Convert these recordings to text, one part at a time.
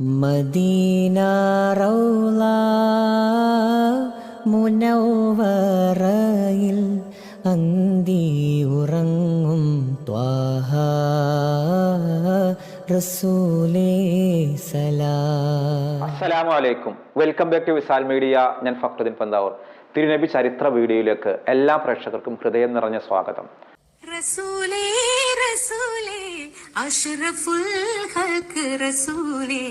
Medina റൗള മുനവറയിൽ അന്തി ഉറങ്ങും ത്വാഹ റസൂലേ സലാം. അസ്സലാമു അലൈക്കും. Welcome back to Visal media. ഞാൻ ഫക്രുദ്ദീൻ പന്താവൂർ. തിരുനബി ചരിത്ര വീഡിയോയിലേക്ക് എല്ലാ പ്രേക്ഷകർക്കും ഹൃദയം നിറഞ്ഞ സ്വാഗതം. റസൂലേ റസൂലേ അഷ്റഫുൽ ഖൽഖ് റസൂലേ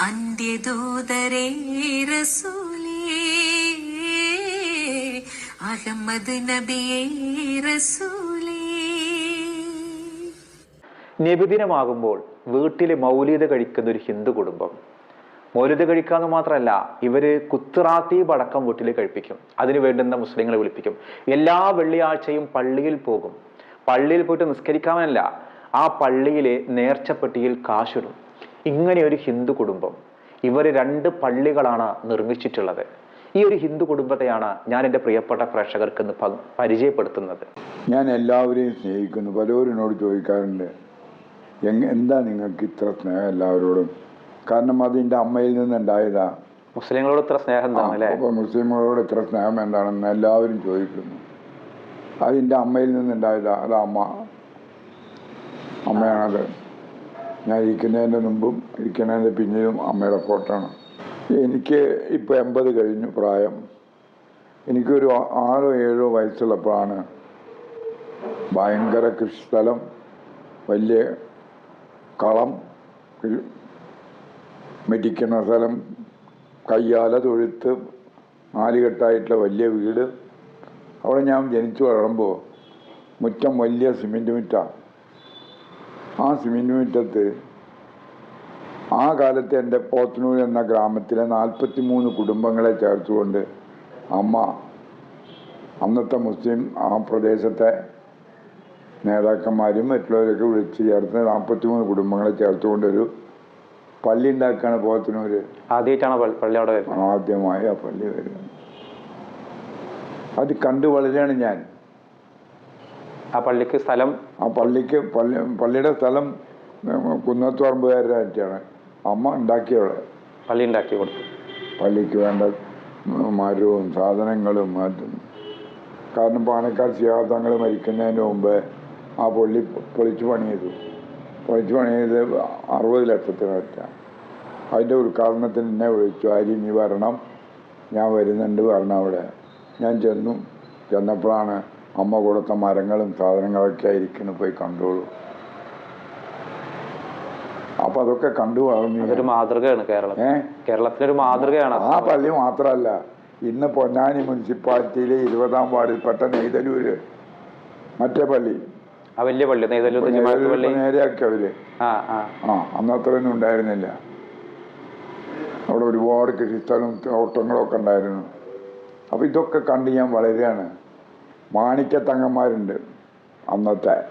അന്ത്യദൂതരേ റസൂലേ അഹമ്മദ് നബിയേ റസൂലേ. നബിദിനമാകുമ്പോൾ വീട്ടിൽ മൗലിക കഴിക്കുന്ന ഒരു ഹിന്ദു കുടുംബം. മൗലിക കഴിക്കാന്ന് മാത്രമല്ല ഇവർ കുത്തുറാത്തീബ് അടക്കം വീട്ടിൽ കഴിപ്പിക്കും. അതിന് വേണ്ടുന്ന മുസ്ലിങ്ങളെ വിളിപ്പിക്കും. എല്ലാ വെള്ളിയാഴ്ചയും പള്ളിയിൽ പോകും. പള്ളിയിൽ പോയിട്ട് നിസ്കരിക്കാമെന്നല്ല ആ പള്ളിയിലെ നേർച്ചപ്പെട്ടിയിൽ കാശിടും. ഇങ്ങനെ ഒരു ഹിന്ദു കുടുംബം ഇവർ രണ്ട് പള്ളികളാണ് നിർമ്മിച്ചിട്ടുള്ളത്. ഈ ഒരു ഹിന്ദു കുടുംബത്തെയാണ് ഞാൻ എന്റെ പ്രിയപ്പെട്ട പ്രേക്ഷകർക്ക് ഇന്ന് പരിചയപ്പെടുത്തുന്നത്. ഞാൻ എല്ലാവരെയും സ്നേഹിക്കുന്നു. എന്നോട് ചോദിക്കാറുണ്ട് എന്താ നിങ്ങൾക്ക് ഇത്ര സ്നേഹം എല്ലാവരോടും? കാരണം അത് എന്റെ അമ്മയിൽ നിന്നുണ്ടായതാ മുസ്ലിങ്ങളോട് ഇത്ര സ്നേഹം മുസ്ലിങ്ങളോട് ഇത്ര സ്നേഹം എന്താണെന്ന് എല്ലാവരും ചോദിക്കുന്നു. അത് എന്റെ അമ്മയിൽ നിന്നുണ്ടായതാ അത് അമ്മ. അമ്മയാണത്. ഞാൻ ഇരിക്കുന്നതിന്റെ മുമ്പും ഇരിക്കുന്നതിന്റെ പിന്നിലും അമ്മയുടെ ഫോട്ടോ ആണ് എനിക്ക് ഇപ്പോൾ എൺപത് കഴിഞ്ഞു പ്രായം. എനിക്കൊരു ആറോ ഏഴോ വയസ്സുള്ളപ്പോഴാണ് ഭയങ്കര കൃഷിസ്ഥലം വലിയ കളം മെതിക്കുന്ന സ്ഥലം കയ്യാല തൊഴുത്ത് നാലുകെട്ടായിട്ടുള്ള വലിയ വീട് അവിടെ ഞാൻ ജനിച്ചു വളരുമ്പോൾ മുറ്റം വലിയ സിമെന്റ് മുറ്റാണ് ആ സിമെന്റ് മുറ്റത്ത് ആ കാലത്ത് എന്റെ പോത്തനൂർ എന്ന ഗ്രാമത്തിലെ നാൽപ്പത്തി മൂന്ന് കുടുംബങ്ങളെ ചേർത്തുകൊണ്ട് അമ്മ അന്നത്തെ മുസ്ലിം ആ പ്രദേശത്തെ നേതാക്കന്മാരും മറ്റുള്ളവരൊക്കെ വിളിച്ച് ചേർത്ത് നാൽപ്പത്തി മൂന്ന് കുടുംബങ്ങളെ ചേർത്തുകൊണ്ടൊരു പള്ളി ഉണ്ടാക്കുകയാണ് പോത്തനൂർ ആദ്യമായിട്ടാണ് പള്ളി- പള്ളി അവിടെ ആദ്യമായി ആ പള്ളി വരുന്നത്. അത് കണ്ടു വളരെയാണ് ഞാൻ. ആ പള്ളിക്ക് സ്ഥലം? ആ പള്ളിക്ക് പള്ളി പള്ളിയുടെ സ്ഥലം കുന്നത്തോറമ്പുകാരായിട്ടാണ് അമ്മ ഉണ്ടാക്കിയവിടെ പള്ളി ഉണ്ടാക്കി കൊടുത്തു. പള്ളിക്ക് വേണ്ട മരവും സാധനങ്ങളും മറ്റും കാരണം പാണക്കാട് ശിഹാബ് മരിക്കുന്നതിന് മുമ്പ് ആ പള്ളി പൊളിച്ചു പണിയത് പൊളിച്ചു പണിയത് അറുപത് ലക്ഷത്തിന് പറ്റ അതിന്റെ ഉദ്ഘാടനത്തിന് എന്നെ വിളിച്ചു. അരി നീ വരണം. ഞാൻ വരുന്നുണ്ട് വരണം അവിടെ. ഞാൻ ചെന്നു. ചെന്നപ്പോഴാണ് അമ്മ കൊടുത്ത മരങ്ങളും സാധനങ്ങളൊക്കെ ആയിരിക്കുന്നു പോയി കണ്ടോളൂ. അപ്പൊ അതൊക്കെ കണ്ടു വളർന്നു അതൊരു മാതൃകയാണ് കേരളം. കേരളത്തിലൊരു മാതൃകയാണ് ആ പള്ളി മാത്രമല്ല ഇന്ന് പൊന്നാനി മുനിസിപ്പാലിറ്റിയിലെ ഇരുപതാം വാർഡിൽപ്പെട്ട നെയ്തലൂര് മറ്റേ പള്ളി. ആ വലിയ പള്ളി പള്ളി. നേരെയാക്കി അവർ ആ ആ. ആ അന്ന് അത്രയൊന്നും ഉണ്ടായിരുന്നില്ല. അവിടെ ഒരുപാട് കൃഷിസ്ഥലവും തോട്ടങ്ങളൊക്കെ ഉണ്ടായിരുന്നു. അപ്പോൾ ഇതൊക്കെ കണ്ട് ഞാൻ വളരുകയാണ്. മാണിക്യത്തങ്ങന്മാരുണ്ട് അന്നത്തെ.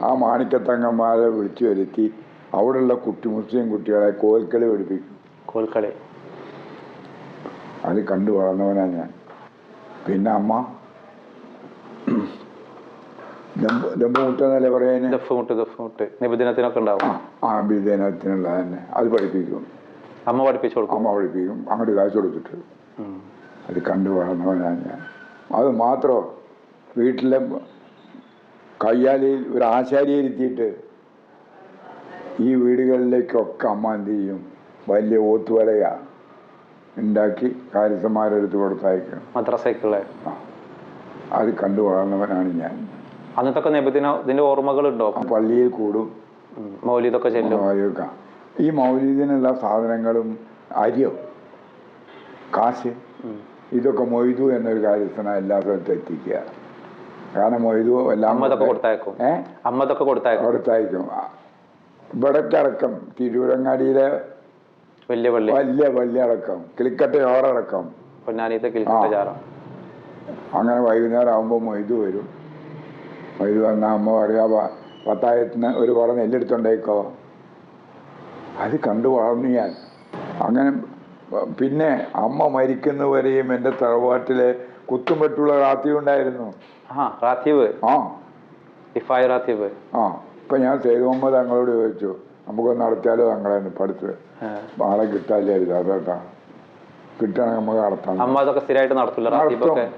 ആ മാണിക്യത്തങ്ങന്മാരെ വിളിച്ചു വരുത്തി അവിടെയുള്ള കുട്ടി മുസ്ലിം കുട്ടികളെ കോൽക്കളി പഠിപ്പിക്കും. കോൽക്കളി. അത് കണ്ടു വളർന്നവനാണ് ഞാൻ. പിന്നെ അമ്മ. ദമ്പുമുട്ടെന്നല്ലേ പറയുന്നത് ഉണ്ടാവും. ആ തന്നെ അത് പഠിപ്പിക്കും. അമ്മ പഠിപ്പിച്ചു കൊടുക്കും. അമ്മ പഠിപ്പിക്കും. അങ്ങോട്ട് കാശ് കൊടുത്തിട്ട്. അത് കണ്ടു വളർന്നവനാണ് ഞാൻ. അത് മാത്രമോ വീട്ടിലെ കയ്യാലിയിൽ ഒരു ആശാരിയെ ഇരുത്തിയിട്ട് ഈ വീടുകളിലേക്കൊക്കെ അമ്മ എന്ത് ചെയ്യും? വലിയ ഓത്തുവലയ ഉണ്ടാക്കി കാര്യസ്ഥന്മാരെടുത്ത് കൊടുത്തയക്കും മദ്രസയ്ക്കുള്ള. ആ. അത് കണ്ടു വളർന്നവനാണ് ഞാൻ നബിദിന ഇതിന്റെ ഓർമ്മകളുണ്ടോ? ഉണ്ടോ പള്ളിയിൽ കൂടും. മൗലിതൊക്കെ മൗലിദൊക്കെ ചെല്ലും. ഈ മൗലീദിനുള്ള സാധനങ്ങളും അരിയോ? കാശ്. ഇതൊക്കെ മൊയ്തു എന്നൊരു കാര്യസ്ഥന എല്ലാ സ്ഥലത്തും എത്തിക്കുക കാരണം മൊയ്തു എല്ലാം കൊടുത്തയക്കും. ഏ? അമ്മ ഇതൊക്കെ കൊടുത്തയക്കും. കൊടുത്തയക്കും ഇവിടക്കടക്കം തിരൂരങ്ങാടിയിലെ വലിയ പള്ളി. വലിയ പള്ളിയടക്കം കിളിക്കട്ടെ ഓറടക്കം പൊന്നാനിത്തെ അങ്ങനെ വൈകുന്നേരം ആകുമ്പോൾ മൊയ്തു വരും. മൊയ്തു വന്നാൽ അമ്മ പറയാ "പ- പത്തായത്തിന് ഒരു കുറ നെല്ലെടുത്തുണ്ടായിക്കോ അത് കണ്ടു വളർന്നു ഞാൻ. അങ്ങനെ പിന്നെ അമ്മ മരിക്കുന്നവരെയും എന്റെ തറവാട്ടിലെ കുത്തുംപെട്ടുള്ള റാത്തി ഉണ്ടായിരുന്നു. ആ റാത്തീവ്? ആ. ഇഫായ് റാത്തീവ്. ആ ഇപ്പം ഞാൻ സേതുമ്മ തങ്ങളോട് ചോദിച്ചു നമുക്ക് നടത്തിയാലോ തങ്ങളെ പഠിച്ച്? ആളെ കിട്ടാല്ലേ അതാ കിട്ടുകയാണെങ്കിൽ നമുക്ക് നടത്താം. അമ്മ അതൊക്കെ സ്ഥിരമായിട്ട് നടത്തില്ല റാത്തീബൊക്കെ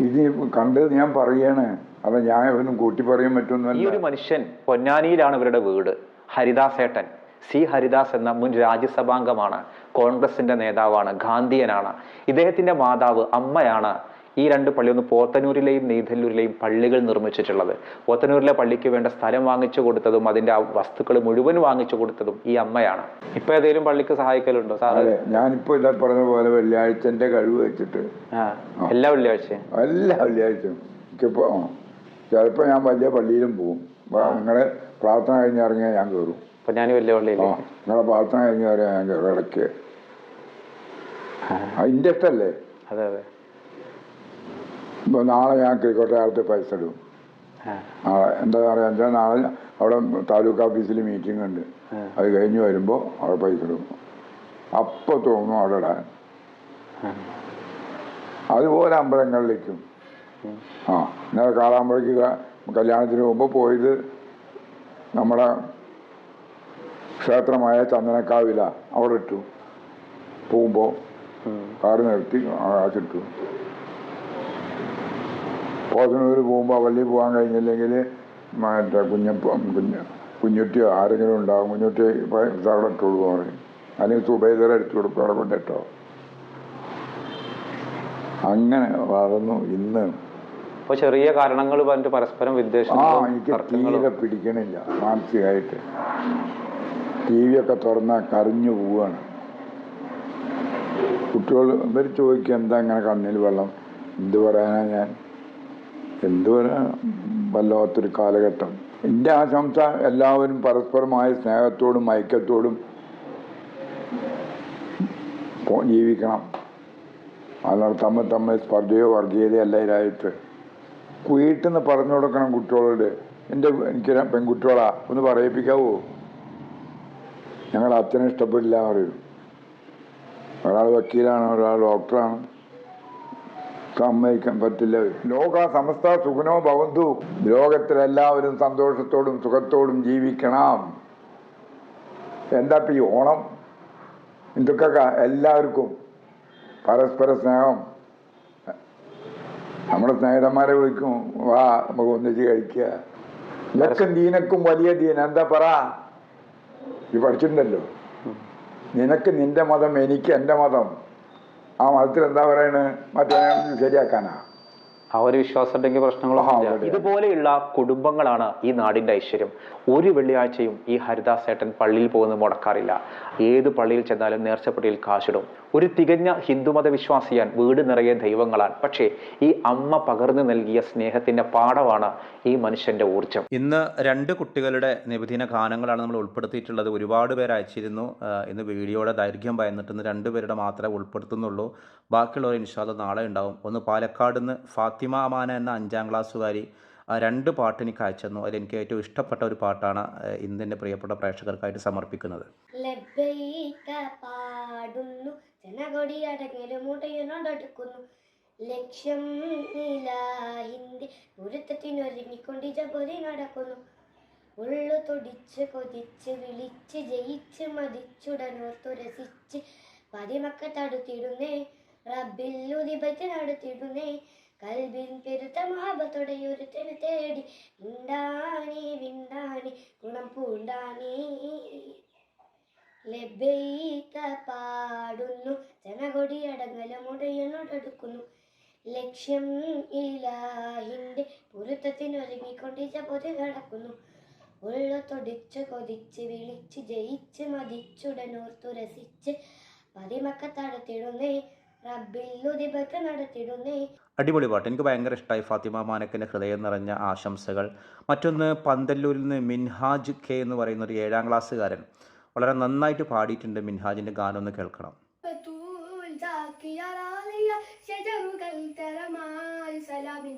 ഇത് കണ്ടത് ഞാൻ പറയാണ് അത് ഞാൻ ഇവരൊന്നും കൂട്ടി പറയാൻ ഈ ഒരു മനുഷ്യൻ പൊന്നാനിയിലാണ് ഇവരുടെ വീട്. ഹരിദാസേട്ടൻ. സി ഹരിദാസ് എന്ന മുൻ രാജ്യസഭാംഗമാണ്. കോൺഗ്രസിന്റെ നേതാവാണ് ഗാന്ധിയനാണ്. ഇദ്ദേഹത്തിന്റെ മാതാവ് അമ്മയാണ് ഈ രണ്ട് പള്ളി. ഒന്ന് പോത്തനൂരിലെയും നെയ്തല്ലൂരിലെയും പള്ളികൾ നിർമ്മിച്ചിട്ടുള്ളത്. പോത്തനൂരിലെ പള്ളിക്ക് വേണ്ട സ്ഥലം വാങ്ങിച്ചു കൊടുത്തതും അതിന്റെ ആ വസ്തുക്കൾ മുഴുവൻ വാങ്ങിച്ചു കൊടുത്തതും ഈ അമ്മയാണ്. ഇപ്പൊ ഏതെങ്കിലും പള്ളിക്ക് സഹായിക്കലുണ്ടോ? സാറ് ഞാനിപ്പോ ഇതാ പറഞ്ഞ പോലെ വെള്ളിയാഴ്ചന്റെ കഴിവ് വെച്ചിട്ട്. എല്ലാ വെള്ളിയാഴ്ചയും? എല്ലാ വെള്ളിയാഴ്ചയും. എനിക്കിപ്പോ ചിലപ്പോ ഞാൻ വലിയ പള്ളിയിലും പോകും അപ്പൊ നിങ്ങളെ പ്രാർത്ഥന കഴിഞ്ഞിറങ്ങിയാൽ ഞാൻ കയറും ഇപ്പൊ ഞാൻ വലിയ പള്ളിയിൽ നിങ്ങളെ പ്രാർത്ഥന കഴിഞ്ഞ് ഞാൻ കയറും ഇടയ്ക്ക്. അതിന്റെ ഇഷ്ടല്ലേ അതെ. നാളെ ഞാൻ കിഴക്കോട്ടയാളത്ത് പൈസ ഇടും. നാളെ എന്താ പറയുക എന്താ നാളെ അവിടെ താലൂക്ക് ഓഫീസിൽ മീറ്റിംഗ് ഉണ്ട്. അത് കഴിഞ്ഞ് വരുമ്പോൾ അവിടെ പൈസ ഇടും. അപ്പോൾ തോന്നും അവിടെ ഇടാൻ. അതുപോലെ അമ്പലങ്ങളിലേക്കും. ആ ഇന്നലെ കാളാമ്പഴയ്ക്ക് കല്യാണത്തിന് മുമ്പ് പോയത് നമ്മുടെ ക്ഷേത്രമായ ചന്ദനക്കാവില അവിടെ ഇട്ടു. പോകുമ്പോൾ കാറ് നിർത്തി ആശിട്ടു പോസനൂര് പോകുമ്പോൾ വള്ളി പോകാൻ കഴിഞ്ഞില്ലെങ്കിൽ മറ്റേ കുഞ്ഞപ്പ കുഞ്ഞ കുഞ്ഞുട്ടി ആരെങ്കിലും ഉണ്ടാവും. കുഞ്ഞുട്ടി അവിടെ ഇട്ടോളൂ പറയും. അല്ലെങ്കിൽ സുബൈദർ എടുത്തു കൊടുക്കും അവിടെ കൊണ്ടിട്ടോ അങ്ങനെ വളർന്നു ഇന്ന്. അപ്പൊ ചെറിയ കാരണങ്ങൾ പറഞ്ഞിട്ട് പരസ്പരം ആ വിദ്വേഷങ്ങളും എനിക്ക് തീരെ പിടിക്കണില്ല മാനസികമായിട്ട്. ടി വി ഒക്കെ തുറന്നാൽ കരഞ്ഞു പോവാണ് കുട്ടികൾ ഇവർ ചോദിക്കുക എന്താ ഇങ്ങനെ കണ്ണിൽ വെള്ളം? എന്ത് പറയാനാ ഞാൻ? എന്ത് പറയാ? വല്ലാത്തൊരു കാലഘട്ടം. എന്റെ ആശംസ എല്ലാവരും പരസ്പരമായ സ്നേഹത്തോടും ഐക്യത്തോടും ജീവിക്കണം. അല്ലാതെ തമ്മിൽ തമ്മിൽ സ്പർദ്ധയോ വർഗീയതയോ ഇതായിട്ട് വീട്ടിൽ പറഞ്ഞു കൊടുക്കണം കുട്ടികളോട്. എന്റെ എനിക്ക് പെൺകുട്ടികളാ ഒന്ന് പറയിപ്പിക്കാവോ? ഞങ്ങളുടെ അച്ഛനെ ഇഷ്ടപ്പെടില്ല പറയും. ഒരാൾ വക്കീലാണ് ഒരാൾ ഡോക്ടറാണ്. സമ്മതിക്കാൻ പറ്റില്ല. ലോക സമസ്ത സുഖനോ ഭവന്തു. ലോകത്തിലെല്ലാവരും സന്തോഷത്തോടും സുഖത്തോടും ജീവിക്കണം. എന്താ ഇപ്പൊ ഈ ഓണം? ഇതൊക്കെ എല്ലാവർക്കും പരസ്പര സ്നേഹം. നമ്മുടെ സ്നേഹിതന്മാരെ വിളിക്കും വാ നമുക്ക് ഒന്നിച്ച് കഴിക്കുക ലക്കും ദീനക്കും വലിയ ദീൻ എന്താ പറ? ഈ പഠിച്ചിട്ടുണ്ടല്ലോ. നിനക്ക് നിന്റെ മതം എനിക്ക് എന്റെ മതം. ആ മതത്തിൽ എന്താ പറയണേ? മറ്റേ ശരിയാക്കാനാ? ആ ഒരു വിശ്വാസം ഉണ്ടെങ്കിൽ പ്രശ്നങ്ങളൊന്നും ഇല്ല. ഇതുപോലെയുള്ള കുടുംബങ്ങളാണ് ഈ നാടിന്റെ ഐശ്വര്യം. ഒരു വെള്ളിയാഴ്ചയും ഈ ഹരിദാസേട്ടൻ പള്ളിയിൽ പോകുന്നത് മുടക്കാറില്ല. ഏത് പള്ളിയിൽ ചെന്നാലും നേർച്ചപ്പെട്ടിയിൽ കാശിടും. ഒരു തികഞ്ഞ ഹിന്ദുമത വിശ്വാസിയാൻ വീട് നിറയെ ദൈവങ്ങളാണ്. പക്ഷേ ഈ അമ്മ പകർന്നു നൽകിയ സ്നേഹത്തിന്റെ പാഠമാണ് ഈ മനുഷ്യന്റെ ഊർജം ഇന്ന് രണ്ട് കുട്ടികളുടെ നിബിദിന ഗാനങ്ങളാണ് നമ്മൾ ഉൾപ്പെടുത്തിയിട്ടുള്ളത്. ഒരുപാട് പേര് അയച്ചിരുന്നു. ഇന്ന് വീഡിയോയുടെ ദൈർഘ്യം ഭയന്നിട്ട് ഇന്ന് രണ്ട് പേരുടെ മാത്രമേ ഉൾപ്പെടുത്തുന്നുള്ളൂ. ബാക്കിയുള്ളവർ ഇൻഷാല്ല നാളെ ഉണ്ടാവും. ഒന്ന് പാലക്കാട് നിന്ന് ഫാത്തിമ അമാന എന്ന അഞ്ചാം ക്ലാസ്സുകാരി രണ്ട് പാട്ട് എനിക്ക് അയച്ചെന്നു അതിൽ എനിക്ക് ഏറ്റവും ഇഷ്ടപ്പെട്ട ഒരു പാട്ടാണ് ഇന്ന് പ്രിയപ്പെട്ട പ്രേക്ഷകർക്കായിട്ട് സമർപ്പിക്കുന്നത്. പാടുന്നു ജനകൊടി അടങ്ങലും മുടയനോടടുക്കുന്നു. ലക്ഷ്യം നീലാഹിന്റെ ഗുരുത്വത്തിനൊരുങ്ങിക്കൊണ്ട് ജപതി നടക്കുന്നു. ഉള്ളു തൊടിച്ച് കൊതിച്ച് വിളിച്ച് ജയിച്ച് മതിച്ചുടനോർത്തു രസിച്ച് തടുത്തിടുന്നേ റബ്ബിൽ ഉദിപറ്റ് നടത്തിടുന്നേ. കൽബിൻ പെരുത്ത മഹാബത്തോടെ ഒരുത്തന് തേടി. വിണ്ടാനി വിണ്ടാനി ഗുണം പൂണ്ടാനി. ലബൈക പാടുന്നു. ജനകൊടി അടങ്ങല മുടയനോടടുക്കുന്നു ലക്ഷ്യം ഇലാഹിന്റെ പൊരുത്തത്തിനൊരുങ്ങിക്കൊണ്ടിച്ച പൊതി കടക്കുന്നു. ഉള്ള തൊടിച്ച് കൊതിച്ച് വിളിച്ച് ജയിച്ച് മതിച്ചുടനോർത്തു രസിച്ച് പതിമക്ക തടത്തിടുന്നേ റബ്ബില്ലുതിപത്ത് നടത്തിടുന്നേ. അടിപൊളി പാട്ട്. എനിക്ക് ഭയങ്കര ഇഷ്ടമായി ഫാത്തിമ മാനക്കിന്റെ ഹൃദയം നിറഞ്ഞ ആശംസകൾ. മറ്റൊന്ന് പന്തല്ലൂരിൽ നിന്ന് മിൻഹാജ് കെ എന്ന് പറയുന്ന ഒരു ഏഴാം ക്ലാസ്സുകാരൻ. വളരെ നന്നായിട്ട് പാടിയിട്ടുണ്ട് മിൻഹാജിന്റെ ഗാനം ഒന്ന് കേൾക്കണം.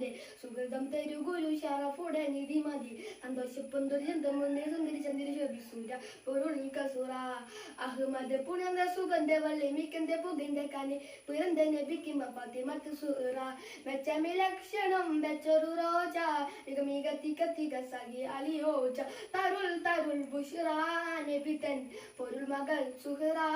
നിന്റെ സുഗതം തരുകുലു ഷറഫുടെ നിധി മതി. സന്തോഷപ്പൊന്തൊരു ചന്തമൊന്നേ സുന്ദരി ചന്ദ്രി ശോഭിസൂര പൊരുളിൽ കസുറ അഹ്മദ് പുണർന്ന സുഗന്ധ വള്ളി മിക്കന്റെ പുകിന്റെ കനി. പിറந்த നബിക്ക് ഫാത്തിമത്ത് സുറ. മെച്ചമി ലക്ഷണം വെച്ചൊരു റോജ. മിക മിക തിക തിക സഖി അലിയോജ തരുൾ തരുൾ ബുഷ്റ നബി തൻ പൊരുൾ മകൾ സുഹറാ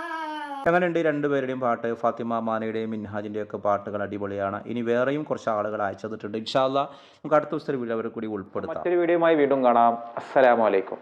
അങ്ങനെയുണ്ട് രണ്ടുപേരുടെയും പാട്ട് ഫാത്തിമ മാനയുടെയും മിൻഹാജിന്റെയും ഒക്കെ പാട്ടുകൾ അടിപൊളിയാണ്. ഇനി വേറെയും കുറച്ച് ആളുകൾ അയച്ചു തന്നിട്ടുണ്ട് ഇൻഷാല്ല നമുക്ക് അടുത്ത ദിവസത്തെ വീഡിയോ അവരെ കൂടി ഉൾപ്പെടുത്താം. മറ്റൊരു വീഡിയോയുമായി വീണ്ടും കാണാം. അസ്സലാമലൈക്കും